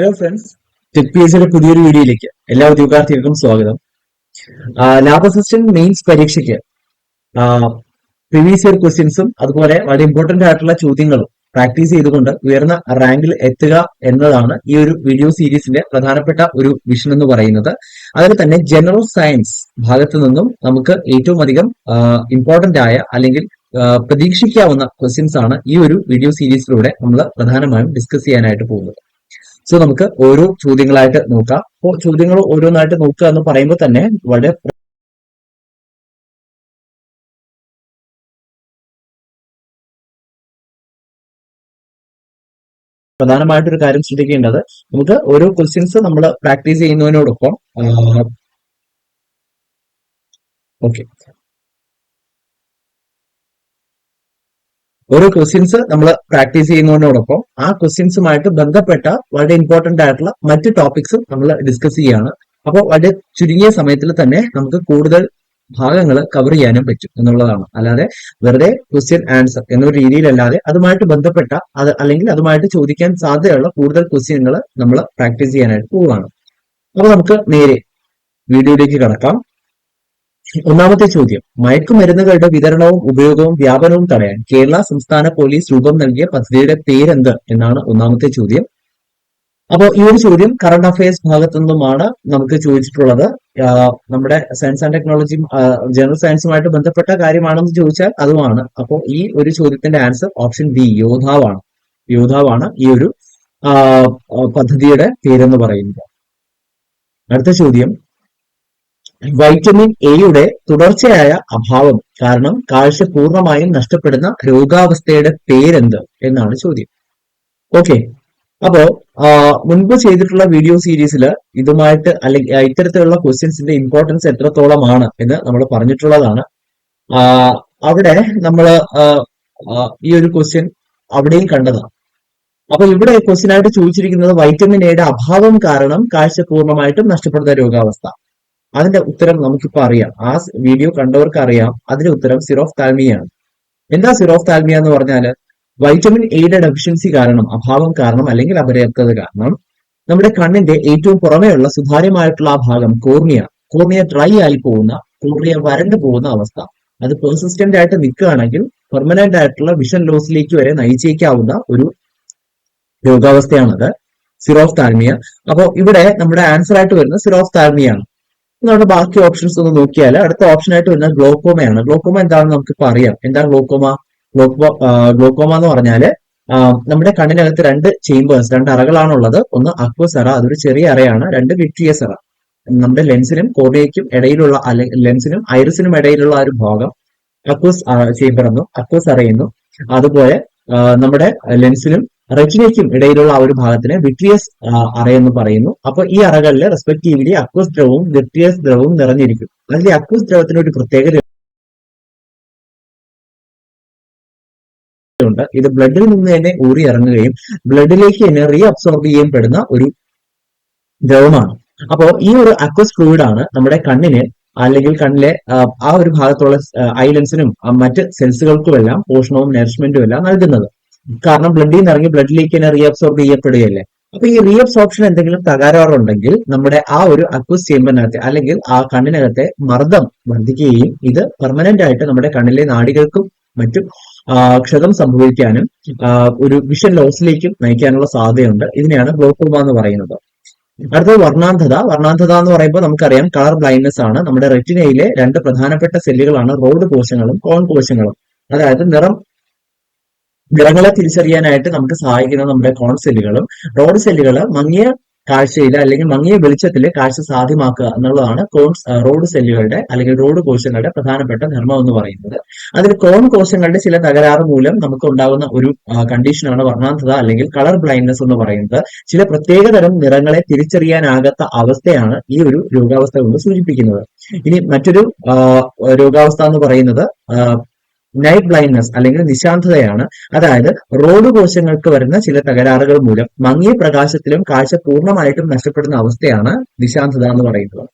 Hello friends tech P പുതിയൊരു വീഡിയോയിലേക്ക് എല്ലാ ഉദ്യോഗാർത്ഥികൾക്കും സ്വാഗതം. ലാബ് അസിസ്റ്റന്റ് മെയിൻസ് പരീക്ഷയ്ക്ക് പ്രീവിയസ് ഇയർ ക്വസ്റ്റ്യൻസും അതുപോലെ വളരെ ഇമ്പോർട്ടന്റ് ആയിട്ടുള്ള ചോദ്യങ്ങളും പ്രാക്ടീസ് ചെയ്തുകൊണ്ട് ഉയർന്ന റാങ്കിൽ എത്തുക എന്നതാണ് ഈ ഒരു വീഡിയോ സീരീസിന്റെ പ്രധാനപ്പെട്ട ഒരു വിഷൻ എന്ന് പറയുന്നത്. അതിൽ തന്നെ ജനറൽ സയൻസ് ഭാഗത്തു നിന്നും നമുക്ക് ഏറ്റവും അധികം ഇമ്പോർട്ടന്റ് ആയ അല്ലെങ്കിൽ പ്രതീക്ഷിക്കാവുന്ന ക്വസ്റ്റ്യൻസ് ആണ് ഈ ഒരു വീഡിയോ സീരീസിലൂടെ നമ്മൾ പ്രധാനമായും ഡിസ്കസ് ചെയ്യാനായിട്ട് പോകുന്നത്. സോ നമുക്ക് ഓരോ ചോദ്യങ്ങളായിട്ട് നോക്കാം. അപ്പോൾ ചോദ്യങ്ങൾ ഓരോന്നായിട്ട് നോക്കുക എന്ന് പറയുമ്പോൾ തന്നെ വളരെ പ്രധാനമായിട്ടൊരു കാര്യം ശ്രദ്ധിക്കേണ്ടത് നമുക്ക് ഓരോ ക്വസ്റ്റ്യൻസ് നമ്മൾ പ്രാക്ടീസ് ചെയ്യുന്നതിനോടൊപ്പം ഓക്കെ. ഓരോ ക്വസ്റ്റ്യൻസ് നമ്മൾ പ്രാക്ടീസ് ചെയ്യുന്നതിനോടൊപ്പം ആ ക്വസ്റ്റ്യൻസുമായിട്ട് ബന്ധപ്പെട്ട വളരെ ഇമ്പോർട്ടന്റ് ആയിട്ടുള്ള മറ്റ് ടോപ്പിക്സും നമ്മൾ ഡിസ്കസ് ചെയ്യാണ്. അപ്പോൾ വളരെ ചുരുങ്ങിയ സമയത്തിൽ തന്നെ നമുക്ക് കൂടുതൽ ഭാഗങ്ങൾ കവർ ചെയ്യാനും പറ്റും എന്നുള്ളതാണ്. അല്ലാതെ വെറുതെ ക്വസ്റ്റ്യൻ ആൻസർ എന്നൊരു രീതിയിലല്ലാതെ അതുമായിട്ട് ബന്ധപ്പെട്ട അത് അല്ലെങ്കിൽ അതുമായിട്ട് ചോദിക്കാൻ സാധ്യതയുള്ള കൂടുതൽ ക്വസ്റ്റ്യനുകൾ നമ്മൾ പ്രാക്ടീസ് ചെയ്യാനായിട്ട് പോവുകയാണ്. അപ്പോൾ നമുക്ക് നേരെ വീഡിയോയിലേക്ക് കടക്കാം. ഒന്നാമത്തെ ചോദ്യം. മയക്കുമരുന്നുകളുടെ വിതരണവും ഉപയോഗവും വ്യാപനവും തടയാൻ കേരള സംസ്ഥാന പോലീസ് രൂപം നൽകിയ പദ്ധതിയുടെ പേരെന്ത് എന്നാണ് ഒന്നാമത്തെ ചോദ്യം. അപ്പോൾ ഈ ഒരു ചോദ്യം കറണ്ട് അഫയേഴ്സ് ഭാഗത്തു നിന്നുമാണ് നമുക്ക് ചോദിച്ചിട്ടുള്ളത്. നമ്മുടെ സയൻസ് ആൻഡ് ടെക്നോളജി ജനറൽ സയൻസുമായിട്ട് ബന്ധപ്പെട്ട കാര്യമാണെന്ന് ചോദിച്ചാൽ അതുമാണ്. അപ്പോൾ ഈ ഒരു ചോദ്യത്തിന്റെ ആൻസർ ഓപ്ഷൻ ബി യോധാവാണ് യോധാവാണ് ഈ ഒരു പദ്ധതിയുടെ പേരെന്ന് പറയുന്നത്. അടുത്ത ചോദ്യം. വൈറ്റമിൻ എയുടെ തുടർച്ചയായ അഭാവം. കാരണം കാഴ്ച പൂർണമായും നഷ്ടപ്പെടുന്ന രോഗാവസ്ഥയുടെ പേരെന്ത് എന്നാണ് ചോദ്യം. ഓക്കെ അപ്പോ മുൻപ് ചെയ്തിട്ടുള്ള വീഡിയോ സീരീസിൽ ഇതുമായിട്ട് അല്ലെങ്കിൽ ഇത്തരത്തിലുള്ള ക്വസ്റ്റ്യൻസിന്റെ ഇമ്പോർട്ടൻസ് എത്രത്തോളമാണ് എന്ന് നമ്മൾ പറഞ്ഞിട്ടുള്ളതാണ്. അവിടെ നമ്മൾ ഈ ഒരു ക്വസ്റ്റ്യൻ അവിടെയും കണ്ടതാണ്. അപ്പൊ ഇവിടെ ക്വസ്റ്റ്യൻ ആയിട്ട് ചോദിച്ചിരിക്കുന്നത് വൈറ്റമിൻ എയുടെ അഭാവം കാരണം കാഴ്ച പൂർണമായിട്ടും നഷ്ടപ്പെടുന്ന രോഗാവസ്ഥ. അതിന്റെ ഉത്തരം നമുക്കിപ്പോ അറിയാം. ആ വീഡിയോ കണ്ടവർക്ക് അറിയാം അതിന്റെ ഉത്തരം സിറോഫ് താൽമിയാണ്. എന്താ സിറോഫ് താൽമിയ എന്ന് പറഞ്ഞാൽ വൈറ്റമിൻ എയുടെ ഡെഫിഷ്യൻസി കാരണം അഭാവം കാരണം അല്ലെങ്കിൽ അപര്യാപ്തത കാരണം നമ്മുടെ കണ്ണിന്റെ ഏറ്റവും പുറമേയുള്ള സുതാര്യമായിട്ടുള്ള ആ ഭാഗം കോർണിയ. കോർണിയ ഡ്രൈ ആയി പോകുന്ന കോർണിയ വരണ്ടു പോകുന്ന അവസ്ഥ. അത് പെർസിസ്റ്റന്റ് ആയിട്ട് നിൽക്കുകയാണെങ്കിൽ പെർമനന്റ് ആയിട്ടുള്ള വിഷൻ ലോസിലേക്ക് വരെ നയിച്ചേക്കാവുന്ന ഒരു രോഗാവസ്ഥയാണത് സിറോഫ് താൽമിയ. അപ്പോൾ ഇവിടെ നമ്മുടെ ആൻസർ ആയിട്ട് വരുന്നത് സിറോഫ് താൽമിയാണ്. നമ്മുടെ ബാക്കി ഓപ്ഷൻസ് ഒന്ന് നോക്കിയാൽ അടുത്ത ഓപ്ഷൻ ആയിട്ട് വരുന്നത് ഗ്ലോക്കോമയാണ് ഗ്ലോക്കോമ എന്താണെന്ന് നമുക്ക് അറിയാം. എന്താണ് ഗ്ലോക്കോമ ഗ്ലോക്കോ ഗ്ലോക്കോമ എന്ന് പറഞ്ഞാൽ നമ്മുടെ കണ്ണിനകത്ത് രണ്ട് ചേമ്പേഴ്സ് രണ്ട് അറകളാണുള്ളത്. ഒന്ന് അക്വസ് അറ അതൊരു ചെറിയ അറയാണ്. രണ്ട് വിട്രിയസ് അറ. നമ്മുടെ ലെൻസിനും കോർണിയയ്ക്കും ഇടയിലുള്ള ലെൻസിനും ഐറിസിനും ഇടയിലുള്ള ഒരു ഭാഗം അക്വസ് ചേമ്പർ എന്നും അക്വസ് അറയെന്നും അതുപോലെ നമ്മുടെ ലെൻസിനും റെറ്റിനയ്ക്കും ഇടയിലുള്ള ആ ഒരു ഭാഗത്തിന് വിട്രിയസ് അറ എന്ന് പറയുന്നു. അപ്പൊ ഈ അറകളിൽ റെസ്പെക്റ്റീവ്ലി അക്വസ് ദ്രവവും വിട്രിയസ് ദ്രവവും നിറഞ്ഞിരിക്കും. അതിൽ അക്വസ് ദ്രവത്തിന് ഒരു പ്രത്യേകത ഉണ്ട്. ഇത് ബ്ലഡിൽ നിന്ന് തന്നെ ഊറി ഇറങ്ങുകയും ബ്ലഡിലേക്ക് തന്നെ റീ അബ്സോർബ് ചെയ്യപ്പെടുന്ന ഒരു ദ്രവമാണ്. അപ്പോൾ ഈ ഒരു അക്വസ് ഫ്ലൂയിഡ് ആണ് നമ്മുടെ കണ്ണിന് അല്ലെങ്കിൽ കണ്ണിലെ ആ, ഒരു ഭാഗത്തുള്ള ഐലൻസിനും ലെൻസിനും മറ്റ് സെൽസുകൾക്കുമെല്ലാം പോഷണവും നറിഷ്മെന്റും എല്ലാം നൽകുന്നത്. കാരണം ബ്ലഡിൽ നിന്ന് ഇറങ്ങി ബ്ലഡിലേക്ക് തന്നെ റീഅബ്സോർബ് ചെയ്യപ്പെടുകയല്ലേ? അപ്പൊ ഈ റീഅബ്സോർപ്ഷൻ എന്തെങ്കിലും തകരാറുണ്ടെങ്കിൽ നമ്മുടെ ആ ഒരു അക്വസ് ചേമ്പറിനകത്തെ അല്ലെങ്കിൽ ആ കണ്ണിനകത്തെ മർദ്ദം വർദ്ധിക്കുകയും ഇത് പെർമനന്റ് ആയിട്ട് നമ്മുടെ കണ്ണിലെ നാടികൾക്കും മറ്റും ക്ഷതം സംഭവിക്കാനും ഒരു വിഷൻ ലോസിലേക്കും നയിക്കാനുള്ള സാധ്യതയുണ്ട്. ഇതിനെയാണ് ഗ്ലോക്കോമ എന്ന് പറയുന്നത്. അടുത്തത് വർണാന്ധത. വർണാന്ധത എന്ന് പറയുമ്പോൾ നമുക്കറിയാം കളർ ബ്ലൈൻഡ്നെസ് ആണ്. നമ്മുടെ റെറ്റിനയിലെ രണ്ട് പ്രധാനപ്പെട്ട സെല്ലുകളാണ് റോഡ് കോശങ്ങളും കോൺ കോശങ്ങളും. അതായത് നിറം നിറങ്ങളെ തിരിച്ചറിയാനായിട്ട് നമുക്ക് സഹായിക്കുന്ന നമ്മുടെ കോൺ സെല്ലുകളും റോഡ് സെല്ലുകൾ മങ്ങിയ കാഴ്ചയിൽ അല്ലെങ്കിൽ മങ്ങിയ വെളിച്ചത്തിൽ കാഴ്ച സാധ്യമാക്കുക എന്നുള്ളതാണ് കോൺ റോഡ് സെല്ലുകളുടെ അല്ലെങ്കിൽ റോഡ് കോശങ്ങളുടെ പ്രധാനപ്പെട്ട ധർമ്മം എന്ന് പറയുന്നത്. അതിൽ കോൺ കോശങ്ങളുടെ ചില തകരാറ് മൂലം നമുക്ക് ഉണ്ടാകുന്ന ഒരു കണ്ടീഷനാണ് വർണാന്ധത അല്ലെങ്കിൽ കളർ ബ്ലൈൻഡ്നെസ് എന്ന് പറയുന്നത്. ചില പ്രത്യേക തരം നിറങ്ങളെ തിരിച്ചറിയാനാകാത്ത അവസ്ഥയാണ് ഈ ഒരു രോഗാവസ്ഥ കൊണ്ട് സൂചിപ്പിക്കുന്നത്. ഇനി മറ്റൊരു രോഗാവസ്ഥ എന്ന് പറയുന്നത് നൈറ്റ് ബ്ലൈൻഡ്നെസ് അല്ലെങ്കിൽ നിശാന്തതയാണ്. അതായത് റോഡ് കോശങ്ങൾക്ക് വരുന്ന ചില തകരാറുകൾ മൂലം മങ്ങിയ പ്രകാശത്തിലും കാഴ്ച പൂർണമായിട്ടും നഷ്ടപ്പെടുന്ന അവസ്ഥയാണ് നിശാന്തത എന്ന് പറയുന്നത്.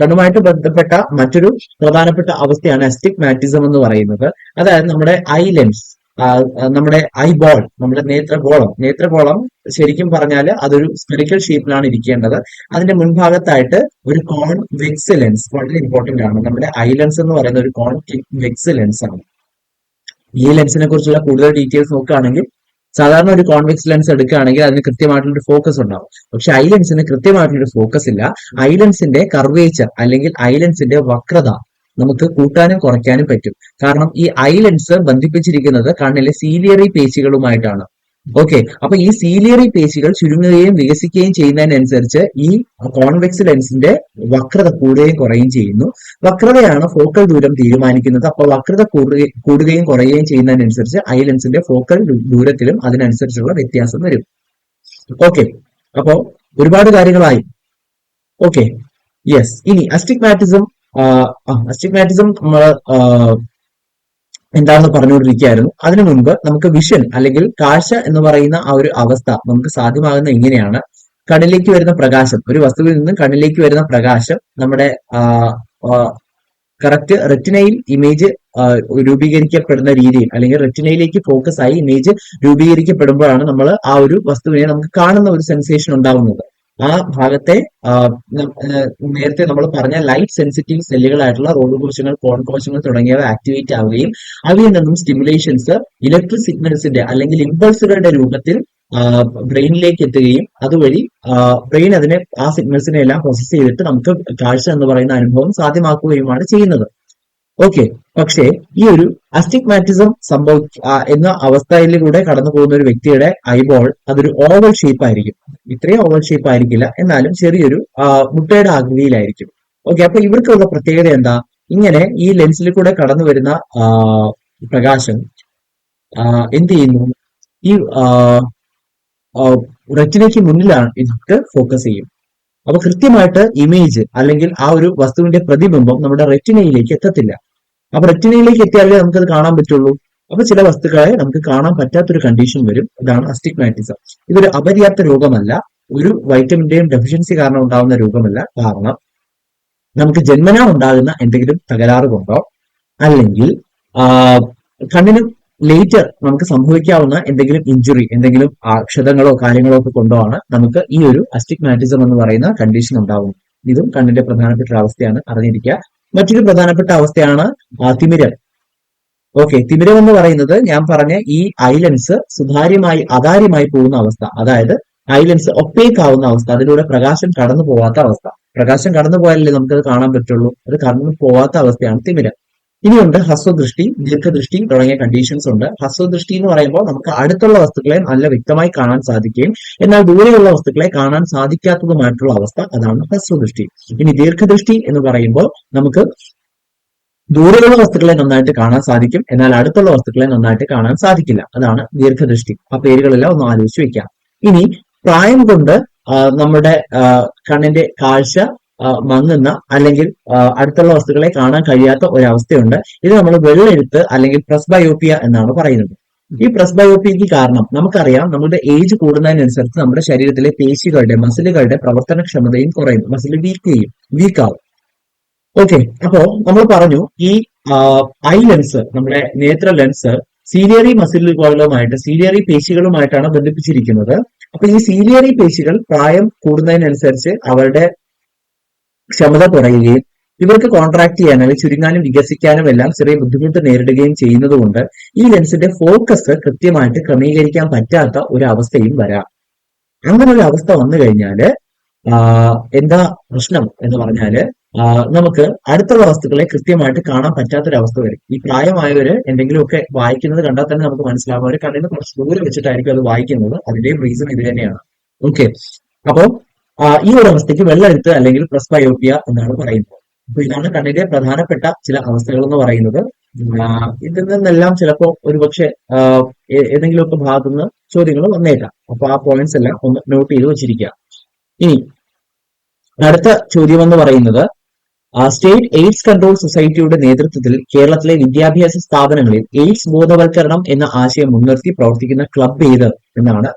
കണ്ണുമായിട്ട് ബന്ധപ്പെട്ട മറ്റൊരു പ്രധാനപ്പെട്ട അവസ്ഥയാണ് അസ്റ്റിഗ്മാറ്റിസം എന്ന് പറയുന്നത്. അതായത് നമ്മുടെ ഐ ലെൻസ് നമ്മുടെ ഐ ബോൾ നമ്മുടെ നേത്രഗോളം. നേത്രഗോളം ശരിക്കും പറഞ്ഞാൽ അതൊരു സ്പെറിക്കൽ ഷേപ്പിലാണ് ഇരിക്കേണ്ടത്. അതിന്റെ മുൻഭാഗത്തായിട്ട് ഒരു കോൺ വെക്സ് ലെൻസ് വളരെ ഇമ്പോർട്ടന്റ് ആണ്. നമ്മുടെ ഐ ലെൻസ് എന്ന് പറയുന്ന ഒരു കോൺ വെക്സ് ലെൻസ് ആണ്. ഈ ലെൻസിനെ കുറിച്ചുള്ള കൂടുതൽ ഡീറ്റെയിൽസ് നോക്കുകയാണെങ്കിൽ സാധാരണ ഒരു കോൺവെക്സ് ലെൻസ് എടുക്കുകയാണെങ്കിൽ അതിന് കൃത്യമായിട്ടുള്ള ഒരു ഫോക്കസ് ഉണ്ടാവും. പക്ഷെ ഐ ലെൻസിന് കൃത്യമായിട്ടുള്ള ഒരു ഫോക്കസ് ഇല്ല. ഐ ലെൻസിന്റെ കർവേച്ചർ അല്ലെങ്കിൽ ഐ ലെൻസിന്റെ വക്രത നമുക്ക് കൂട്ടാനും കുറയ്ക്കാനും പറ്റും. കാരണം ഈ ഐ ലെൻസ് ബന്ധിപ്പിച്ചിരിക്കുന്നത് കണ്ണിലെ സീലിയറി പേശികളുമായിട്ടാണ് ഓക്കെ അപ്പൊ ഈ സീലിയറി പേശികൾ ചുരുങ്ങുകയും വികസിക്കുകയും ചെയ്യുന്നതിനനുസരിച്ച് ഈ കോൺവെക്സ് ലെൻസിന്റെ വക്രത കൂടുകയും കുറയുകയും ചെയ്യുന്നു. വക്രതയാണ് ഫോക്കൽ ദൂരം തീരുമാനിക്കുന്നത്. അപ്പൊ വക്രത കൂടുകയും കുറയുകയും ചെയ്യുന്നതിനനുസരിച്ച് ഐ ലെൻസിന്റെ ഫോക്കൽ ദൂരത്തിലും അതിനനുസരിച്ചുള്ള വ്യത്യാസം വരും. ഓക്കെ അപ്പോ ഒരുപാട് കാര്യങ്ങളായി. ഓക്കെ യെസ് ഇനി അസ്റ്റിഗ്മാറ്റിസം അസ്റ്റിഗ്മാറ്റിസം നമ്മൾ എന്താണെന്ന് പറഞ്ഞുകൊണ്ടിരിക്കുകയായിരുന്നു. അതിനു മുൻപ് നമുക്ക് വിഷൻ അല്ലെങ്കിൽ കാഴ്ച എന്ന് പറയുന്ന ആ ഒരു അവസ്ഥ നമുക്ക് സാധ്യമാകുന്ന ഇങ്ങനെയാണ്. കണ്ണിലേക്ക് വരുന്ന പ്രകാശം. ഒരു വസ്തുവിൽ നിന്ന് കണ്ണിലേക്ക് വരുന്ന പ്രകാശം നമ്മുടെ കറക്റ്റ് റെറ്റിനയിൽ ഇമേജ് രൂപീകരിക്കപ്പെടുന്ന രീതിയിൽ അല്ലെങ്കിൽ റെറ്റിനയിലേക്ക് ഫോക്കസ് ആയി ഇമേജ് രൂപീകരിക്കപ്പെടുമ്പോഴാണ് നമ്മൾ ആ ഒരു വസ്തുവിനെ നമുക്ക് കാണുന്ന ഒരു സെൻസേഷൻ ഉണ്ടാവുന്നത്. ആ ഭാഗത്തെ നേരത്തെ നമ്മൾ പറഞ്ഞ ലൈറ്റ് സെൻസിറ്റീവ് സെല്ലുകളായിട്ടുള്ള റോഡ് കോശങ്ങൾ കോൺ കോശങ്ങൾ തുടങ്ങിയവ ആക്ടിവേറ്റ് ആവുകയും അവയിൽ നിന്നും സ്റ്റിമുലേഷൻസ് ഇലക്ട്രിക് സിഗ്നൽസിന്റെ അല്ലെങ്കിൽ ഇമ്പൾസുകളുടെ രൂപത്തിൽ ബ്രെയിനിലേക്ക് എത്തുകയും അതുവഴി ബ്രെയിൻ അതിനെ ആ സിഗ്നൽസിനെ എല്ലാം പ്രോസസ് ചെയ്തിട്ട് നമുക്ക് കാഴ്ച എന്ന് പറയുന്ന അനുഭവം സാധ്യമാക്കുകയുമാണ് ചെയ്യുന്നത്. ഓക്കെ പക്ഷേ ഈ ഒരു അസ്റ്റിഗ്മാറ്റിസം സംഭവ എന്ന അവസ്ഥയിലൂടെ കടന്നു പോകുന്ന ഒരു വ്യക്തിയുടെ ഐബോൾ അതൊരു ഓവൽ ഷേപ്പ് ആയിരിക്കും. ഇത്രയും ഓവൽ ഷേപ്പ് ആയിരിക്കില്ല. എന്നാലും ചെറിയൊരു മുട്ടയുടെ ആകൃതിയിലായിരിക്കും. ഓക്കെ അപ്പൊ ഇവർക്കുള്ള പ്രത്യേകത എന്താ? ഇങ്ങനെ ഈ ലെൻസിൽ കൂടെ കടന്നു വരുന്ന പ്രകാശം എന്ത് ചെയ്യുന്നു? ഈ റെറ്റിനയ്ക്ക് മുന്നിലാണ് ഇതൊക്കെ ഫോക്കസ് ചെയ്യും അപ്പൊ കൃത്യമായിട്ട് ഇമേജ് അല്ലെങ്കിൽ ആ ഒരു വസ്തുവിന്റെ പ്രതിബിംബം നമ്മുടെ റെറ്റിനയിലേക്ക് എത്തത്തില്ല. അപ്പൊ റെറ്റിനയിലേക്ക് എത്തിയാലേ നമുക്കത് കാണാൻ പറ്റുള്ളൂ. അപ്പൊ ചില വസ്തുക്കളെ നമുക്ക് കാണാൻ പറ്റാത്തൊരു കണ്ടീഷൻ വരും. ഇതാണ് അസ്റ്റിഗ്മാറ്റിസം ഇതൊരു അപര്യാപ്ത രോഗമല്ല ഒരു വൈറ്റമിന്റെയും ഡെഫിഷ്യൻസി കാരണം ഉണ്ടാകുന്ന രോഗമല്ല കാരണം നമുക്ക് ജന്മനാ ഉണ്ടാകുന്ന എന്തെങ്കിലും തകരാറ് കൊണ്ടോ അല്ലെങ്കിൽ കണ്ണിന് ലേറ്റർ നമുക്ക് സംഭവിക്കാവുന്ന എന്തെങ്കിലും ഇഞ്ചുറി എന്തെങ്കിലും ക്ഷതങ്ങളോ കാര്യങ്ങളോ ഒക്കെ കൊണ്ടോ ആണ് നമുക്ക് ഈ ഒരു അസ്റ്റിഗ്മാറ്റിസം എന്ന് പറയുന്ന കണ്ടീഷൻ ഉണ്ടാവുന്നത്. ഇതും കണ്ണിന്റെ പ്രധാനപ്പെട്ട അവസ്ഥയാണ് അറിഞ്ഞിരിക്കുക. മറ്റൊരു പ്രധാനപ്പെട്ട അവസ്ഥയാണ് തിമിരം. ഓക്കെ തിമിരം എന്ന് പറയുന്നത് ഞാൻ പറഞ്ഞ ഈ ഐലൻസ് സുതാര്യമായി അതാര്യമായി പോകുന്ന അവസ്ഥ. അതായത് ഐലൻസ് ഒപ്പേക്ക് ആവുന്ന അവസ്ഥ. അതിലൂടെ പ്രകാശം കടന്നു പോവാത്ത അവസ്ഥ. പ്രകാശം കടന്നു പോയാലല്ലേ നമുക്കത് കാണാൻ പറ്റുള്ളൂ? അത് കടന്നു പോവാത്ത അവസ്ഥയാണ് തിമിരം. ഇനിയുണ്ട് ഹസ്വദൃഷ്ടി ദീർഘദൃഷ്ടി തുടങ്ങിയ കണ്ടീഷൻസ് ഉണ്ട്. ഹസ്വദൃഷ്ടി എന്ന് പറയുമ്പോൾ നമുക്ക് അടുത്തുള്ള വസ്തുക്കളെ നല്ല വ്യക്തമായി കാണാൻ സാധിക്കുകയും എന്നാൽ ദൂരെയുള്ള വസ്തുക്കളെ കാണാൻ സാധിക്കാത്തതുമായിട്ടുള്ള അവസ്ഥ അതാണ് ഹസ്വദൃഷ്ടി ഇനി ദീർഘദൃഷ്ടി എന്ന് പറയുമ്പോൾ നമുക്ക് ദൂരെയുള്ള വസ്തുക്കളെ നന്നായിട്ട് കാണാൻ സാധിക്കും എന്നാൽ അടുത്തുള്ള വസ്തുക്കളെ നന്നായിട്ട് കാണാൻ സാധിക്കില്ല. അതാണ് ദീർഘദൃഷ്ടി. ആ പേരുകളെല്ലാം ഒന്ന് ആലോചിച്ച് വെക്കാം. ഇനി പ്രായം കൊണ്ട് നമ്മുടെ കണ്ണിന്റെ കാഴ്ച മങ്ങുന്ന അല്ലെങ്കിൽ അടുത്തുള്ള വസ്തുക്കളെ കാണാൻ കഴിയാത്ത ഒരവസ്ഥയുണ്ട്. ഇത് നമ്മൾ വെള്ളെഴുത്ത് അല്ലെങ്കിൽ പ്രസ്ബയോപ്പിയ എന്നാണ് പറയുന്നത്. ഈ പ്രസ്ബയോപ്പിയക്ക് കാരണം നമുക്കറിയാം നമ്മുടെ ഏജ് കൂടുന്നതിനനുസരിച്ച് നമ്മുടെ ശരീരത്തിലെ പേശികളുടെ മസിലുകളുടെ പ്രവർത്തനക്ഷമതയും കുറയും മസിൽ വീക്ക് ചെയ്യും വീക്കാവും. ഓക്കെ അപ്പോ നമ്മൾ പറഞ്ഞു ഈ ഐ ലെൻസ് നമ്മുടെ നേത്ര ലെൻസ് സീലിയറി മസിലുകളുമായിട്ട് സീലിയറി പേശികളുമായിട്ടാണ് ബന്ധിപ്പിച്ചിരിക്കുന്നത്. അപ്പൊ ഈ സീലിയറി പേശികൾ പ്രായം കൂടുന്നതിനനുസരിച്ച് അവരുടെ ക്ഷമത കുറയുകയും ഇവർക്ക് കോൺട്രാക്ട് ചെയ്യാനും ചുരുങ്ങാനും വികസിക്കാനും എല്ലാം ചെറിയ ബുദ്ധിമുട്ട് നേരിടുകയും ചെയ്യുന്നതുകൊണ്ട് ഈ ലെൻസിന്റെ ഫോക്കസ് കൃത്യമായിട്ട് ക്രമീകരിക്കാൻ പറ്റാത്ത ഒരു അവസ്ഥയും വരാം. അങ്ങനെ ഒരു അവസ്ഥ വന്നു കഴിഞ്ഞാൽ എന്താ പ്രശ്നം എന്ന് പറഞ്ഞാൽ നമുക്ക് അടുത്തുള്ള വസ്തുക്കളെ കൃത്യമായിട്ട് കാണാൻ പറ്റാത്തൊരവസ്ഥ വരും. ഈ പ്രായമായവര് എന്തെങ്കിലുമൊക്കെ വായിക്കുന്നത് കണ്ടാൽ തന്നെ നമുക്ക് മനസ്സിലാവും അവർ കണ്ണിന് കുറച്ച് ദൂരെ വെച്ചിട്ടായിരിക്കും അത് വായിക്കുന്നത്. അതിന്റെയും റീസൺ ഇത് തന്നെയാണ്. ഓക്കെ അപ്പോ ആ, ഈ ഒരു അവസ്ഥയ്ക്ക് വെള്ളെഴുത്ത് അല്ലെങ്കിൽ പ്രസ്ബയോപ്പിയ എന്നാണ് പറയുന്നത്. അപ്പൊ ഇതാണ് കണ്ണിന്റെ പ്രധാനപ്പെട്ട ചില അവസ്ഥകൾ എന്ന് പറയുന്നത് ഇതിൽ നിന്നെല്ലാം ചിലപ്പോ ഒരുപക്ഷെ ഏതെങ്കിലുമൊക്കെ ഭാഗത്തു നിന്ന് ചോദ്യങ്ങൾ വന്നേക്കാം. അപ്പൊ ആ പോയിന്റ്സ് എല്ലാം ഒന്ന് നോട്ട് ചെയ്ത് വെച്ചിരിക്കുക. ഇനി അടുത്ത ചോദ്യം എന്ന് പറയുന്നത് സ്റ്റേറ്റ് എയ്ഡ്സ് കൺട്രോൾ സൊസൈറ്റിയുടെ നേതൃത്വത്തിൽ കേരളത്തിലെ വിദ്യാഭ്യാസ സ്ഥാപനങ്ങളിൽ എയ്ഡ്സ് ബോധവൽക്കരണം എന്ന ആശയം മുൻനിർത്തി പ്രവർത്തിക്കുന്ന ക്ലബ് ഏത്? എന്നാണ്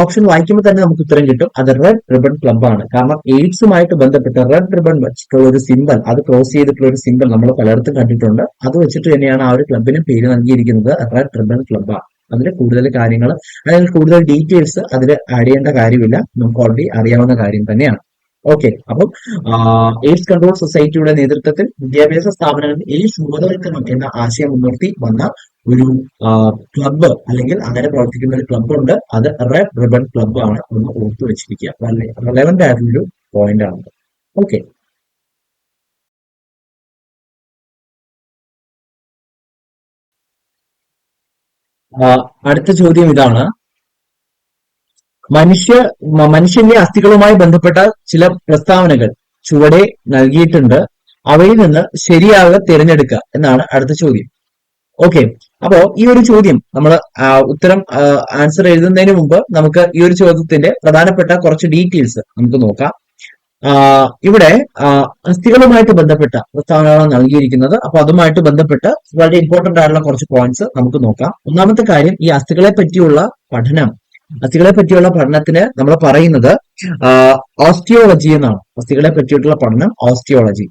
ഓപ്ഷൻ വായിക്കുമ്പോൾ തന്നെ നമുക്ക് ഉത്തരം കിട്ടും. അത് റെഡ് റിബൺ ക്ലബ് ആണ്. കാരണം എയ്ഡ്സുമായിട്ട് ബന്ധപ്പെട്ട് റെഡ് റിബൺ വെച്ചിട്ടുള്ള ഒരു സിമ്പൽ അത് ക്രോസ് ചെയ്തിട്ടുള്ള ഒരു സിമ്പൽ നമ്മൾ പലയിടത്തും കണ്ടിട്ടുണ്ട്. അത് വെച്ചിട്ട് തന്നെയാണ് ആ ഒരു ക്ലബിന് പേര് നൽകിയിരിക്കുന്നത് റെഡ് റിബൺ ക്ലബ്ബാണ് അതിൽ കൂടുതൽ കാര്യങ്ങൾ അല്ലെങ്കിൽ കൂടുതൽ ഡീറ്റെയിൽസ് അതിൽ ആഡ് ചെയ്യേണ്ട കാര്യമില്ല. നമുക്ക് ഓൾറെഡി അറിയാവുന്ന കാര്യം തന്നെയാണ്. ഓക്കെ അപ്പം എയ്ഡ്സ് കൺട്രോൾ സൊസൈറ്റിയുടെ നേതൃത്വത്തിൽ വിദ്യാഭ്യാസ സ്ഥാപനങ്ങളിൽ എയ്ഡ്സ് ബോധവൽക്കരണം എന്ന ആശയം മുൻനിർത്തി വന്ന ഒരു ക്ലബ്ബ് അല്ലെങ്കിൽ അങ്ങനെ പ്രവർത്തിക്കുന്ന ഒരു ക്ലബ്ബ് ഉണ്ട്. അത് റെഡ് റിബൺ ക്ലബ്ബ് ആണ് ഒന്ന് ഓർത്തു വെച്ചിരിക്കുക. വളരെ ആയിട്ടുള്ള ആയിട്ടുള്ളൊരു പോയിന്റ് ആണ് ഓക്കെ അടുത്ത ചോദ്യം ഇതാണ്. മനുഷ്യ മനുഷ്യന്റെ അസ്ഥികളുമായി ബന്ധപ്പെട്ട ചില പ്രസ്താവനകൾ ചുവടെ നൽകിയിട്ടുണ്ട്. അവയിൽ നിന്ന് ശരിയാകെ തിരഞ്ഞെടുക്കുക എന്നാണ് അടുത്ത ചോദ്യം. ഓക്കെ അപ്പോ ഈ ഒരു ചോദ്യം നമ്മൾ ഉത്തരം ആൻസർ എഴുതുന്നതിന് മുമ്പ് നമുക്ക് ഈ ഒരു ചോദ്യത്തിന്റെ പ്രധാനപ്പെട്ട കുറച്ച് ഡീറ്റെയിൽസ് നമുക്ക് നോക്കാം. ഇവിടെ അസ്ഥികളുമായിട്ട് ബന്ധപ്പെട്ട പ്രസ്താവനകളാണ് നൽകിയിരിക്കുന്നത്. അപ്പൊ അതുമായിട്ട് ബന്ധപ്പെട്ട് വളരെ ഇമ്പോർട്ടന്റ് ആയിട്ടുള്ള കുറച്ച് പോയിന്റ്സ് നമുക്ക് നോക്കാം. ഒന്നാമത്തെ കാര്യം ഈ അസ്ഥികളെ പറ്റിയുള്ള പഠനം. അസ്ഥികളെ പറ്റിയുള്ള പഠനത്തിന് നമ്മൾ പറയുന്നത് ഓസ്റ്റിയോളജി എന്നാണ്. അസ്ഥികളെ പറ്റിയിട്ടുള്ള പഠനം ഓസ്റ്റിയോളജി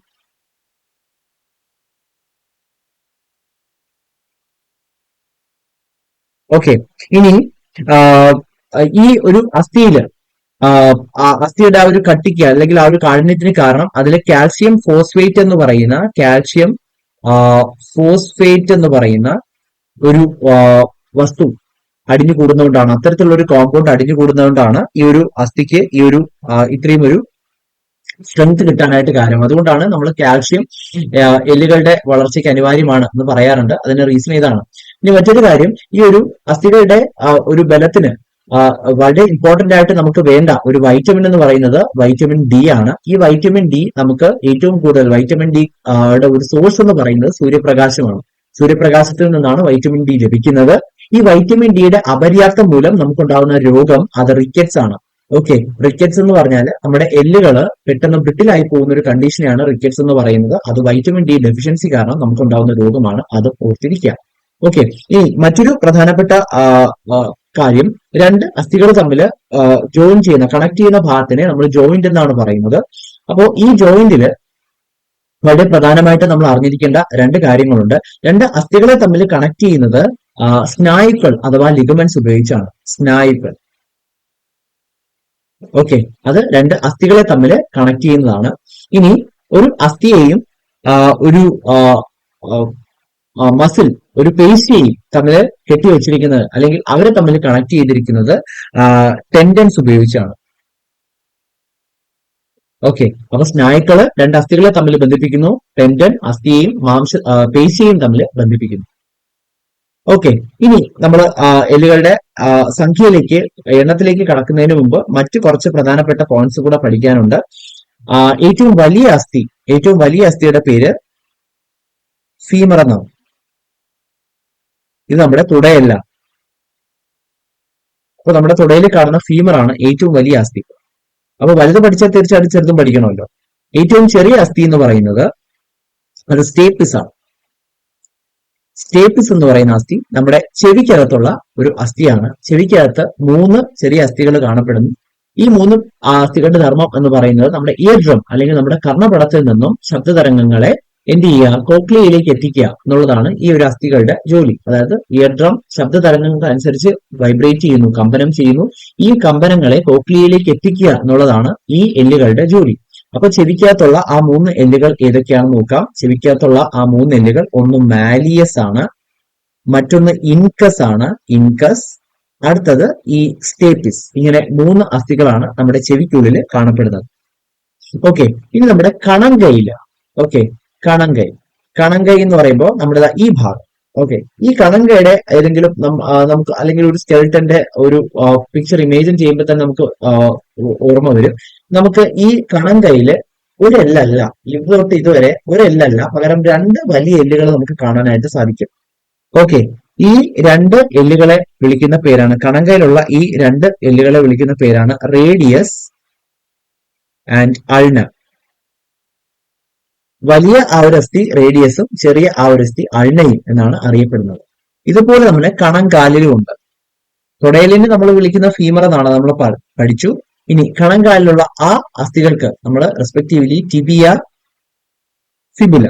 ഓക്കെ ഇനി ഈ ഒരു ആ അസ്ഥിയുടെ ആ ഒരു കട്ടിക്ക് അല്ലെങ്കിൽ ആ ഒരു കാഠിന്യത്തിന് കാരണം അതിലെ കാൽസ്യം ഫോസ്ഫേറ്റ് എന്ന് പറയുന്ന കാൽസ്യം ഫോസ്ഫേറ്റ് എന്ന് പറയുന്ന ഒരു വസ്തു അടിഞ്ഞു കൂടുന്നതുകൊണ്ടാണ്. അത്തരത്തിലുള്ള ഒരു കോമ്പൗണ്ട് അടിഞ്ഞു കൂടുന്നതുകൊണ്ടാണ് ഈ ഒരു അസ്ഥിക്ക് ഈ ഒരു ഇത്രയും ഒരു സ്ട്രെങ്ത് കിട്ടാനായിട്ട് കാരണം അതുകൊണ്ടാണ് നമ്മൾ കാൽഷ്യം എല്ലുകളുടെ വളർച്ചയ്ക്ക് അനിവാര്യമാണ് എന്ന് പറയാറുണ്ട്. അതിന്റെ റീസൺ ഇതാണ് ഇനി മറ്റൊരു കാര്യം ഈ ഒരു അസ്ഥികളുടെ ഒരു ബലത്തിന് വളരെ ഇമ്പോർട്ടന്റ് ആയിട്ട് നമുക്ക് വേണ്ട ഒരു വൈറ്റമിൻ എന്ന് പറയുന്നത് വൈറ്റമിൻ ഡി ആണ്. ഈ വൈറ്റമിൻ ഡി നമുക്ക് ഏറ്റവും കൂടുതൽ വൈറ്റമിൻ ഡി യുടെ ഒരു സോഴ്സ് എന്ന് പറയുന്നത് സൂര്യപ്രകാശമാണ്. സൂര്യപ്രകാശത്തിൽ നിന്നാണ് വൈറ്റമിൻ ഡി ലഭിക്കുന്നത്. ഈ വൈറ്റമിൻ ഡിയുടെ അപര്യാപ്തം മൂലം നമുക്കുണ്ടാകുന്ന രോഗം അത് റിക്കറ്റ്സ് ആണ്. ഓക്കെ റിക്കറ്റ്സ് എന്ന് പറഞ്ഞാൽ നമ്മുടെ എല്ലുകൾ പെട്ടെന്ന് ബ്രിട്ടിലായി പോകുന്ന ഒരു കണ്ടീഷനാണ് റിക്കറ്റ്സ് എന്ന് പറയുന്നത്. അത് വൈറ്റമിൻ ഡി ഡെഫിഷ്യൻസി കാരണം നമുക്കുണ്ടാകുന്ന രോഗമാണ്. അത് ഓർത്തിരിക്കുക. ഓക്കെ ഇനി മറ്റൊരു പ്രധാനപ്പെട്ട കാര്യം. രണ്ട് അസ്ഥികൾ തമ്മിൽ ജോയിൻ ചെയ്യുന്ന കണക്ട് ചെയ്യുന്ന ഭാഗത്തിനെ നമ്മൾ ജോയിന്റ് എന്നാണ് പറയുന്നത്. അപ്പോൾ ഈ ജോയിന്റിൽ വളരെ പ്രധാനമായിട്ട് നമ്മൾ അറിഞ്ഞിരിക്കേണ്ട രണ്ട് കാര്യങ്ങളുണ്ട്. രണ്ട് അസ്ഥികളെ തമ്മിൽ കണക്ട് ചെയ്യുന്നത് സ്നായുക്കൾ അഥവാ ലിഗമെന്റ്സ് ഉപയോഗിച്ചാണ്. സ്നായുക്കൾ. ഓക്കെ അത് രണ്ട് അസ്ഥികളെ തമ്മിൽ കണക്ട് ചെയ്യുന്നതാണ്. ഇനി ഒരു അസ്ഥിയെയും ഒരു മസിൽ ഒരു പേശിയെയും തമ്മിൽ കെട്ടിവെച്ചിരിക്കുന്നത് അല്ലെങ്കിൽ അവരെ തമ്മിൽ കണക്ട് ചെയ്തിരിക്കുന്നത് ടെൻഡൻസ് ഉപയോഗിച്ചാണ്. ഓക്കെ അപ്പൊ സ്നായുക്കൾ രണ്ട് അസ്ഥികളെ തമ്മിൽ ബന്ധിപ്പിക്കുന്നു ടെൻഡൻ അസ്ഥിയെയും മാംസ പേശിയെയും തമ്മിൽ ബന്ധിപ്പിക്കുന്നു. ഓക്കെ ഇനി നമ്മൾ എല്ലുകളുടെ സംഖ്യയിലേക്ക് എണ്ണത്തിലേക്ക് കടക്കുന്നതിന് മുമ്പ് മറ്റു കുറച്ച് പ്രധാനപ്പെട്ട പോയിന്റ്സ് കൂടെ പഠിക്കാനുണ്ട്. ഏറ്റവും വലിയ അസ്ഥി ഏറ്റവും വലിയ അസ്ഥിയുടെ പേര് ഫീമർ എന്നാണ്. ഇത് നമ്മുടെ തുടയല്ല. അപ്പൊ നമ്മുടെ തുടയിൽ കാണുന്ന ഫീമർ ആണ് ഏറ്റവും വലിയ അസ്ഥി അപ്പൊ വലുത് പഠിച്ചാൽ തീർച്ചയായിട്ടും ചെറുതും പഠിക്കണമല്ലോ. ഏറ്റവും ചെറിയ അസ്ഥി എന്ന് പറയുന്നത് അത് സ്റ്റേപ്പിസ് ആണ്. സ്റ്റേപ്പിസ് എന്ന് പറയുന്ന അസ്ഥി നമ്മുടെ ചെവിക്കകത്തുള്ള ഒരു അസ്ഥിയാണ് ചെവിക്കകത്ത് മൂന്ന് ചെറിയ അസ്ഥികൾ കാണപ്പെടുന്നു. ഈ മൂന്ന് അസ്ഥികളുടെ ധർമ്മം എന്ന് പറയുന്നത് നമ്മുടെ ഇയർ ഡ്രം അല്ലെങ്കിൽ നമ്മുടെ കർണപടത്തിൽ നിന്നും ശബ്ദതരംഗങ്ങളെ എന്ത് ചെയ്യുക? കോക്ലിയയിലേക്ക് എത്തിക്കുക എന്നുള്ളതാണ് ഈ ഒരു അസ്ഥികളുടെ ജോലി. അതായത് ഇയർ ഡ്രം ശബ്ദ തരംഗങ്ങൾക്ക് അനുസരിച്ച് വൈബ്രേറ്റ് ചെയ്യുന്നു കമ്പനം ചെയ്യുന്നു. ഈ കമ്പനങ്ങളെ കോക്ലിയയിലേക്ക് എത്തിക്കുക എന്നുള്ളതാണ് ഈ എല്ലുകളുടെ ജോലി. അപ്പൊ ചെവിക്കകത്തുള്ള ആ മൂന്ന് എല്ലുകൾ ഏതൊക്കെയാണെന്ന് നോക്കാം. ചെവിക്കകത്തുള്ള ആ മൂന്ന് എല്ലുകൾ ഒന്ന് മാലിയസ് ആണ് മറ്റൊന്ന് ഇൻകസ് ആണ് ഇൻകസ്. അടുത്തത് ഈ സ്റ്റേപ്പിസ്. ഇങ്ങനെ മൂന്ന് അസ്ഥികളാണ് നമ്മുടെ ചെവിക്കുള്ളിൽ കാണപ്പെടുന്നത്. ഓക്കെ ഇനി നമ്മുടെ കണങ്കയിൽ ഓക്കെ കണങ്കൈ. കണങ്കൈ എന്ന് പറയുമ്പോൾ നമ്മുടെ ഈ ഭാഗം. ഓക്കെ ഈ കണങ്കയുടെ ഏതെങ്കിലും നമുക്ക് അല്ലെങ്കിൽ ഒരു സ്കെൽട്ടന്റെ ഒരു പിക്ചർ ഇമേജിൻ ചെയ്യുമ്പോൾ തന്നെ നമുക്ക് ഓർമ്മ വരും. നമുക്ക് ഈ കണങ്കയിൽ ഒരു എല്ലല്ല ഇത് തൊട്ട് ഇതുവരെ ഒരു എല്ലല്ല പകരം രണ്ട് വലിയ എല്ലുകൾ നമുക്ക് കാണാനായിട്ട് സാധിക്കും. ഓക്കെ ഈ രണ്ട് എല്ലുകളെ വിളിക്കുന്ന പേരാണ് കണങ്കയിലുള്ള ഈ രണ്ട് എല്ലുകളെ വിളിക്കുന്ന പേരാണ് റേഡിയസ് ആൻഡ് അൾന. വലിയ ആവരസ്ഥി റേഡിയസും ചെറിയ ആവരസ്ഥി അൾണയും എന്നാണ് അറിയപ്പെടുന്നത്. ഇതുപോലെ നമ്മുടെ കണങ്കാലിലും ഉണ്ട്. തുടയലിന് നമ്മൾ വിളിക്കുന്ന ഫീമർ എന്നാണ് നമ്മൾ പഠിച്ചു. ഇനി കണങ്കാലിലുള്ള ആ അസ്ഥികൾക്ക് നമ്മൾ റെസ്പെക്റ്റീവ്ലി ടിബിയ ഫിബുല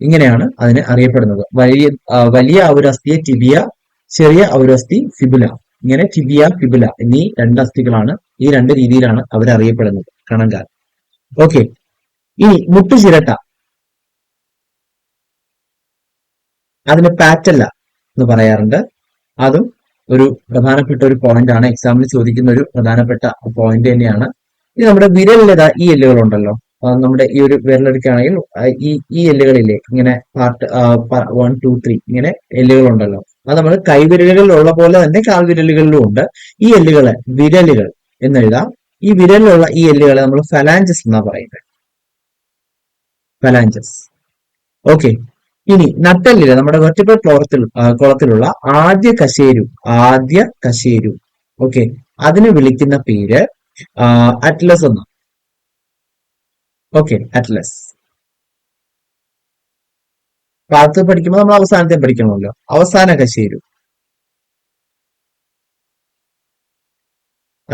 ഇങ്ങനെയാണ് അതിനെ അറിയപ്പെടുന്നത്. വലിയ വലിയ അവരസ്ഥിയെ ടിബിയ ചെറിയ അവരസ്ഥി ഫിബുല ഇങ്ങനെ ടിബിയ ഫിബുല എന്നീ രണ്ട് അസ്ഥികളാണ് ഈ രണ്ട് രീതിയിലാണ് അവരറിയപ്പെടുന്നത് കണങ്കാൽ ഓക്കെ ഇനി മുട്ടുചിരട്ട അതിന് പാറ്റല്ല എന്ന് പറയാറുണ്ട്. അതും ഒരു പ്രധാനപ്പെട്ട ഒരു പോയിന്റ് ആണ്. എക്സാമിന് ചോദിക്കുന്ന ഒരു പ്രധാനപ്പെട്ട പോയിന്റ് തന്നെയാണ്. ഇനി നമ്മുടെ വിരലിലേതാ ഈ എല്ലുകളുണ്ടല്ലോ നമ്മുടെ ഈ ഒരു വിരലെടുക്കുകയാണെങ്കിൽ ഈ ഈ എല്ലുകളില്ലേ ഇങ്ങനെ പാർട്ട് വൺ ടു ത്രീ ഇങ്ങനെ എല്ലുകളുണ്ടല്ലോ അത് നമ്മൾ കൈവിരലുകളിലുള്ള പോലെ തന്നെ കാൽ വിരലുകളിലും ഉണ്ട്. ഈ എല്ലുകളെ വിരലുകൾ എന്നെഴുതാം. ഈ വിരലിലുള്ള ഈ എല്ലുകളെ നമ്മൾ ഫലാഞ്ചസ് എന്നാണ് പറയുന്നത്. ഫലാഞ്ചസ് ഓക്കെ ഇനി നട്ടെല്ലിൽ നമ്മുടെ വെർട്ടിപ്പൽ ക്ലോറത്തിൽ കുളത്തിലുള്ള ആദ്യ കശേരു ആദ്യ കശേരു. ഓക്കെ അതിന് വിളിക്കുന്ന പേര് അറ്റ്ലസ് എന്നാണ്. ഓക്കെ അറ്റ്ലസ് പാത്ത് പഠിക്കുമ്പോൾ നമ്മൾ അവസാനത്തെ പഠിക്കണമല്ലോ. അവസാന കശേരു.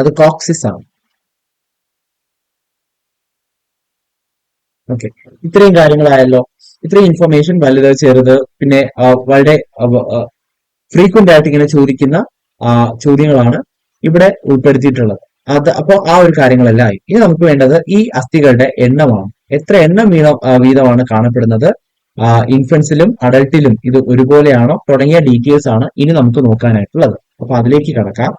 അത് കോക്സിസ് ആണ്. ഓക്കെ ഇത്രയും കാര്യങ്ങളായല്ലോ. ഇത്രയും ഇൻഫർമേഷൻ വലുത് ചെറുത് പിന്നെ വളരെ ഫ്രീക്വന്റ് ആയിട്ട് ഇങ്ങനെ ചോദിക്കുന്ന ചോദ്യങ്ങളാണ് ഇവിടെ ഉൾപ്പെടുത്തിയിട്ടുള്ളത്. അത് അപ്പോ ആ ഒരു കാര്യങ്ങളെല്ലാം ഇനി നമുക്ക് വേണ്ടത് ഈ അസ്ഥികളുടെ എണ്ണമാണ്. എത്ര എണ്ണം വീതം വീതമാണ് കാണപ്പെടുന്നത്? ഇൻഫൻസിലും അഡൾട്ടിലും ഇത് ഒരുപോലെയാണോ? തുടങ്ങിയ ഡീറ്റെയിൽസ് ആണ് ഇനി നമുക്ക് നോക്കാനായിട്ടുള്ളത്. അപ്പൊ അതിലേക്ക് കടക്കാം.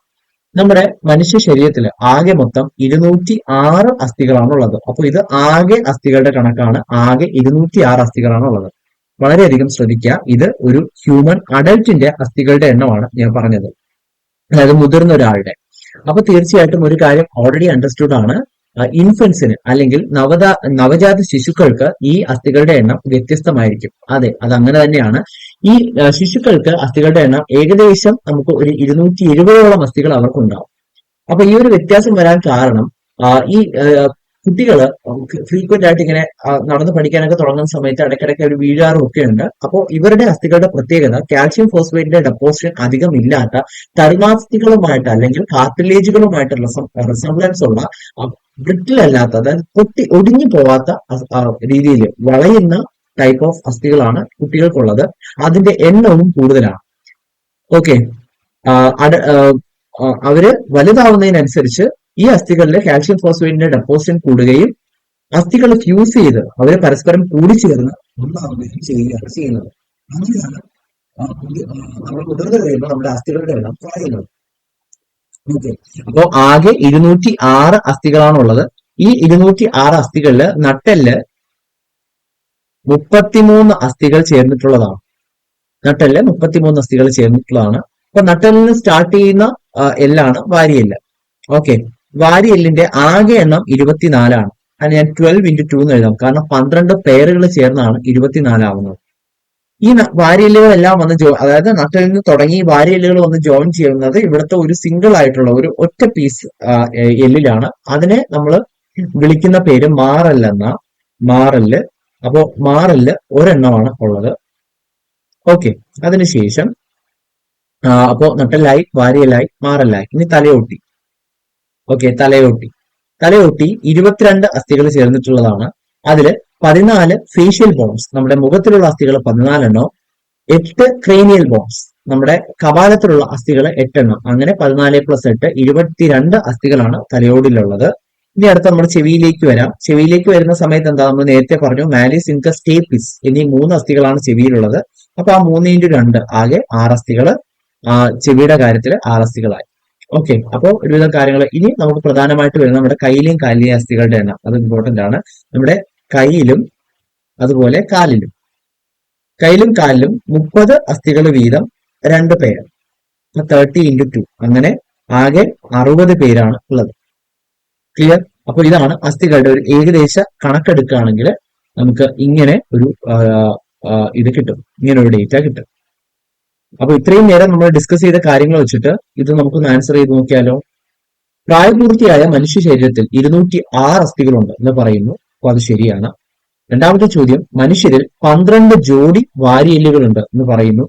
നമ്മുടെ മനുഷ്യ ശരീരത്തിൽ ആകെ മൊത്തം ഇരുന്നൂറ്റി ആറ് അസ്ഥികളാണ് ഉള്ളത് അപ്പൊ ഇത് ആകെ അസ്ഥികളുടെ കണക്കാണ്. ആകെ ഇരുന്നൂറ്റി ആറ് അസ്ഥികളാണ് ഉള്ളത് വളരെയധികം ശ്രദ്ധിക്കുക. ഇത് ഒരു ഹ്യൂമൻ അഡൾട്ടിന്റെ അസ്ഥികളുടെ എണ്ണമാണ് ഞാൻ പറഞ്ഞത്. അതായത് മുതിർന്ന ഒരാളുടെ അപ്പൊ തീർച്ചയായിട്ടും ഒരു കാര്യം ഓൾറെഡി അണ്ടർസ്റ്റുഡ് ആണ്. ഇൻഫൻസിന് അല്ലെങ്കിൽ നവത നവജാത ശിശുക്കൾക്ക് ഈ അസ്ഥികളുടെ എണ്ണം വ്യത്യസ്തമായിരിക്കും. അതെ അത് അങ്ങനെ തന്നെയാണ്. ഈ ശിശുക്കൾക്ക് അസ്ഥികളുടെ എണ്ണം ഏകദേശം നമുക്ക് ഒരു ഇരുന്നൂറ്റി എഴുപതോളം അസ്ഥികൾ അവർക്കുണ്ടാവും. അപ്പൊ ഈ ഒരു വ്യത്യാസം വരാൻ കാരണം ഈ കുട്ടികൾ ഫ്രീക്വന്റ് ആയിട്ട് ഇങ്ങനെ നടന്ന് പഠിക്കാനൊക്കെ തുടങ്ങുന്ന സമയത്ത് ഇടയ്ക്കിടയ്ക്ക് ഒരു വീഴാറും ഒക്കെ ഉണ്ട് അപ്പോൾ ഇവരുടെ അസ്ഥികളുടെ പ്രത്യേകത കാൽഷ്യം ഫോസ്ഫേറ്റിന്റെ ഡെപ്പോസിഷൻ അധികം ഇല്ലാത്ത തരുണാസ്ഥികളുമായിട്ട് അല്ലെങ്കിൽ കാർട്ടിലേജുകളുമായിട്ടുള്ള റിസംബ്ലൻസ് ഉള്ള ബ്രിട്ടിൽ അല്ലാത്ത അതായത് പൊട്ടി ഒടിഞ്ഞു പോവാത്ത രീതിയിൽ വളയുന്ന ടൈപ്പ് ഓഫ് അസ്ഥികളാണ് കുട്ടികൾക്കുള്ളത്. അതിന്റെ എണ്ണവും കൂടുതലാണ്. ഓക്കെ അവർ വലുതാവുന്നതിനനുസരിച്ച് ഈ അസ്ഥികളിലെ കാൽഷ്യം ഫോസ്ഫേറ്റിന്റെ ഡെപ്പോസിഷൻ കൂടുകയും അസ്ഥികൾ ഫ്യൂസ് ചെയ്ത് അവരെ പരസ്പരം കൂടിച്ചേർന്ന് ഒന്നാവുകയും ചെയ്യുകയാണ് ചെയ്യുന്നത്. അങ്ങനെയാണ് നമ്മൾ മുതിർന്നു കഴിയുമ്പോൾ നമ്മുടെ അസ്ഥികളുടെ എണ്ണം കുറയുന്നത്. ഓക്കെ. അപ്പോ ആകെ ഇരുന്നൂറ്റി ആറ് അസ്ഥികളാണുള്ളത്. ഈ ഇരുന്നൂറ്റി ആറ് അസ്ഥികളിൽ നട്ടെല്ല് മുപ്പത്തിമൂന്ന് അസ്ഥികൾ ചേർന്നിട്ടുള്ളതാണ്. നട്ടെല്ല് മുപ്പത്തിമൂന്ന് അസ്ഥികൾ ചേർന്നിട്ടുള്ളതാണ്. അപ്പൊ നട്ടെല്ലിന് സ്റ്റാർട്ട് ചെയ്യുന്ന എല്ലാണ് വാരിയെല്ല്. ഓക്കെ. വാരിയെല്ലിന്റെ ആകെ എണ്ണം ഇരുപത്തിനാലാണ്. അത് ഞാൻ ട്വൽവ് ഇന്റു ടു എന്ന് എഴുതാം. കാരണം പന്ത്രണ്ട് പേരുകൾ ചേർന്നാണ് ഇരുപത്തിനാലാവുന്നത്. ഈ വാരിയല്ലുകൾ എല്ലാം വന്ന് ജോ അതായത് നട്ടിൽ നിന്ന് തുടങ്ങി വാരിയല്ലുകൾ വന്ന് ജോയിൻ ചെയ്യുന്നത് ഇവിടുത്തെ ഒരു സിംഗിൾ ആയിട്ടുള്ള ഒരു ഒറ്റ പീസ് എല്ലിലാണ്. അതിനെ നമ്മൾ വിളിക്കുന്ന പേര് മാറല്ലെന്ന മാറൽ അപ്പോ മാറൽ ഒരെണ്ണമാണ് ഉള്ളത്. ഓക്കെ. അതിനുശേഷം അപ്പോൾ അപ്പോ നട്ടലായി വാരിയലായി മാറലായി. ഇനി തലയോട്ടി. ഓക്കെ തലയോട്ടി. തലയോട്ടി ഇരുപത്തിരണ്ട് അസ്ഥികൾ ചേർന്നിട്ടുള്ളതാണ്. അതിൽ പതിനാല് ഫേഷ്യൽ ബോൺസ് നമ്മുടെ മുഖത്തിലുള്ള അസ്ഥികൾ പതിനാലെണ്ണം. എട്ട് ക്രേനിയൽ ബോൺസ് നമ്മുടെ കപാലത്തിലുള്ള അസ്ഥികൾ എട്ടെണ്ണം. അങ്ങനെ പതിനാല് പ്ലസ് എട്ട് ഇരുപത്തിരണ്ട് അസ്ഥികളാണ് തലയോടിലുള്ളത്. ഇനി അടുത്ത നമ്മുടെ ചെവിയിലേക്ക് വരാം. ചെവിയിലേക്ക് വരുന്ന സമയത്ത് എന്താ? നമ്മൾ നേരത്തെ പറഞ്ഞു മാലിസ് ഇൻക സ്റ്റേപ്പിസ് എന്നീ മൂന്ന് അസ്ഥികളാണ് ചെവിയിലുള്ളത്. അപ്പൊ ആ മൂന്ന് ഇന്റു രണ്ട് ആകെ ആറ് അസ്ഥികൾ ചെവിയുടെ കാര്യത്തിൽ ആറ് അസ്ഥികളായി. ഓക്കെ അപ്പോൾ ഒരുവിധം കാര്യങ്ങൾ ഇനി നമുക്ക് പ്രധാനമായിട്ട് വരുന്നത് നമ്മുടെ കയ്യിലെയും അസ്ഥികളുടെ എണ്ണം. അത് ഇമ്പോർട്ടന്റ് ആണ്. നമ്മുടെ കയ്യിലും അതുപോലെ കാലിലും. കയ്യിലും കാലിലും മുപ്പത് അസ്ഥികൾ വീതം രണ്ട് പേർ തേർട്ടി ഇന്റു ടു അങ്ങനെ ആകെ അറുപത് പേരാണ് ഉള്ളത്. ക്ലിയർ അപ്പോൾ ഇതാണ് അസ്ഥികളുടെ ഒരു ഏകദേശ കണക്കെടുക്കുകയാണെങ്കിൽ നമുക്ക് ഇങ്ങനെ ഒരു ഇത് കിട്ടും. ഇങ്ങനെ ഒരു ഡേറ്റ കിട്ടും. അപ്പൊ ഇത്രയും നേരം നമ്മൾ ഡിസ്കസ് ചെയ്ത കാര്യങ്ങൾ വെച്ചിട്ട് ഇത് നമുക്കൊന്ന് ആൻസർ ചെയ്ത് നോക്കിയാലോ? പ്രായപൂർത്തിയായ മനുഷ്യ ശരീരത്തിൽ ഇരുന്നൂറ്റി ആറ് അസ്ഥികളുണ്ട് എന്ന് പറയുന്നു. അപ്പൊ അത് ശരിയാണ്. രണ്ടാമത്തെ ചോദ്യം മനുഷ്യരിൽ പന്ത്രണ്ട് ജോഡി വാരിയെല്ലുകളുണ്ട് എന്ന് പറയുന്നു.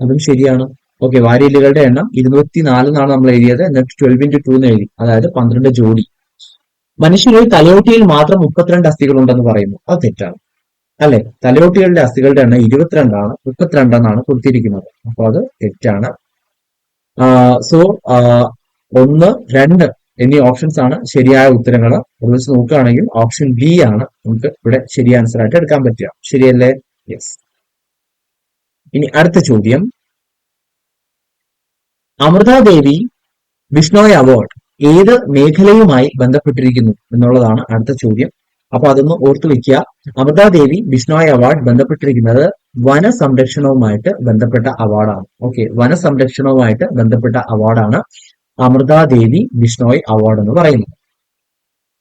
അതും ശരിയാണ്. ഓക്കെ വാരിയെല്ലുകളുടെ എണ്ണം ഇരുന്നൂറ്റി നാല് എന്നാണ് നമ്മൾ എഴുതിയത്. എന്നിട്ട് ട്വൽവ് ഇന്റു ടു എന്ന് എഴുതി. അതായത് പന്ത്രണ്ട് ജോഡി. മനുഷ്യരിൽ തലയോട്ടിയിൽ മാത്രം മുപ്പത്തിരണ്ട് അസ്ഥികളുണ്ടെന്ന് പറയുന്നു. അത് തെറ്റാണ്. അല്ലെ? തലയോട്ടികളുടെ അസ്ഥികളുടെ എണ്ണം ഇരുപത്തിരണ്ടാണ് മുപ്പത്തിരണ്ടെന്നാണ് കൊടുത്തിരിക്കുന്നത്. അപ്പൊ അത് തെറ്റാണ്. സോ ഒന്ന് രണ്ട് എന്നീ ഓപ്ഷൻസ് ആണ് ശരിയായ ഉത്തരങ്ങൾ. ഒന്നിച്ച് നോക്കുകയാണെങ്കിൽ ഓപ്ഷൻ ബി ആണ് നമുക്ക് ഇവിടെ ശരി ആൻസർ ആയിട്ട് എടുക്കാൻ പറ്റുക. ശരിയല്ലേ? യെസ് ഇനി അടുത്ത ചോദ്യം. അമൃതാദേവി ബിഷ്ണോയ് അവാർഡ് ഏത് മേഖലയുമായി ബന്ധപ്പെട്ടിരിക്കുന്നു എന്നുള്ളതാണ് അടുത്ത ചോദ്യം. അപ്പൊ അതൊന്ന് ഓർത്തു വെക്കുക. അമൃതാദേവി ബിഷ്ണോയ് അവാർഡ് ബന്ധപ്പെട്ടിരിക്കുന്നത് വനസംരക്ഷണവുമായിട്ട് ബന്ധപ്പെട്ട അവാർഡാണ് ഓക്കെ വനസംരക്ഷണവുമായിട്ട് ബന്ധപ്പെട്ട അവാർഡാണ് അമൃതാദേവി ബിഷ്ണോയ് അവാർഡ് എന്ന് പറയുന്നത്.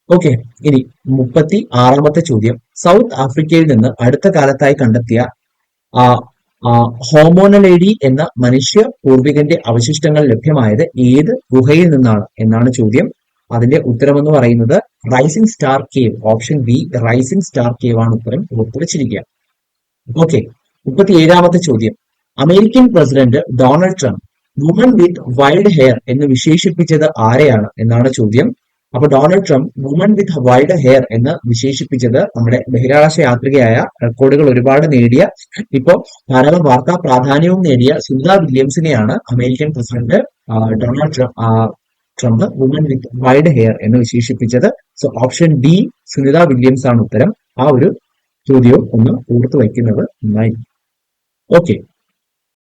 ഓക്കെ ഇനി മുപ്പത്തി ആറാമത്തെ ചോദ്യം. സൗത്ത് ആഫ്രിക്കയിൽ നിന്ന് അടുത്ത കാലത്തായി കണ്ടെത്തിയ ആ ഹോമോനലേഡി എന്ന മനുഷ്യ പൂർവികന്റെ അവശിഷ്ടങ്ങൾ ലഭ്യമായത് ഏത് ഗുഹയിൽ നിന്നാണ് എന്നാണ് ചോദ്യം. അതിന്റെ ഉത്തരമെന്ന് പറയുന്നത് rising star cave option B rising star cave ആണ് ഉത്തരം ഉറപ്പുവച്ചിരിക്കുക ഓക്കെ മുപ്പത്തി ഏഴാമത്തെ ചോദ്യം. American president Donald Trump woman with wild hair എന്ന് വിശേഷിപ്പിച്ചത് ആരെയാണ് എന്നാണ് ചോദ്യം. അപ്പൊ Donald Trump woman with wild hair എന്ന് വിശേഷിപ്പിച്ചത് നമ്മുടെ ബഹിരാകാശ യാത്രികയായ റെക്കോർഡുകൾ ഒരുപാട് നേടിയ ഇപ്പോ ധാരാളം വാർത്താ പ്രാധാന്യവും നേടിയ Sunita വില്യംസിനെയാണ് American president Donald Trump Trump woman with wide hair എന്ന് വിശേഷിപ്പിച്ചത്. So option D Sunita Williams ആണ് ഉത്തരം. ആ ഒരു ചോദ്യവും ഒന്ന് ഓർത്തു വയ്ക്കുന്നത് നന്നായി. ഓക്കെ